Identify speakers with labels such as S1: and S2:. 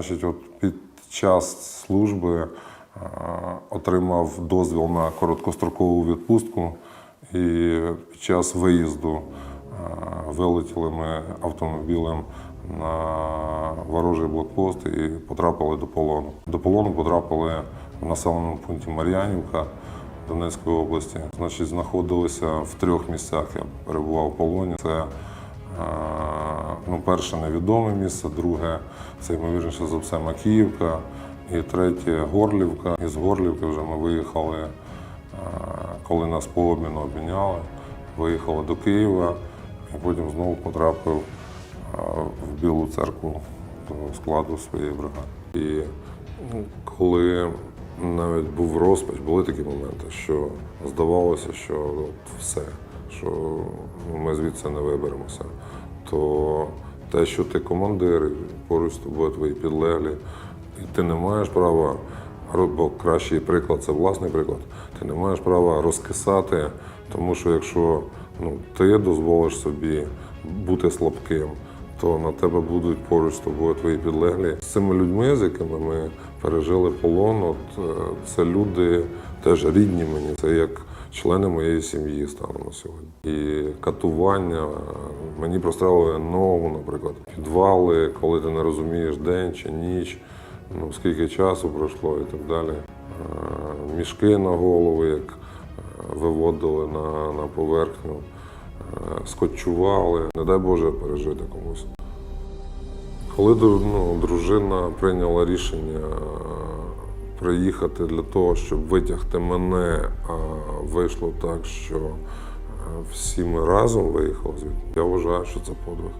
S1: Значить, от під час служби е, отримав дозвіл на короткострокову відпустку, і під час виїзду е, вилетіли ми автомобілем на ворожий блокпост і потрапили до полону. До полону потрапили в населеному пункті Мар'янівка Донецької області. Значить, знаходилися в трьох місцях. Я перебував в полоні. Це е, ну, перше невідоме місце, друге це ймовірніше за все Макіївка, і третє Горлівка. Із Горлівки вже ми виїхали, е, коли нас по обміну обміняли, виїхали до Києва і потім знову потрапив е, в Білу церкву до складу своєї бригади. І ну, коли навіть був розпач, були такі моменти, що здавалося, що от все, що ми звідси не виберемося. То те, що ти командир, поруч з тобою твої підлеглі, і ти не маєш права, бо кращий приклад це власний приклад, ти не маєш права розкисати, тому що якщо ну, ти дозволиш собі бути слабким, то на тебе будуть поруч з тобою твої підлеглі. З цими людьми, з якими ми пережили полон, от е, це люди теж рідні мені, це як члени моєї сім'ї станом на сьогодні. І катування мені прострелили ногу, наприклад, підвали, коли ти не розумієш день чи ніч, ну скільки часу пройшло і так далі. Е, Мішки на голову, як е, виводили на, на поверхню, е, скотчували. Не дай Боже пережити комусь. Коли ну, дружина прийняла рішення приїхати для того, щоб витягти мене, а вийшло так, що всі ми разом виїхали звідти, я вважаю, що це подвиг.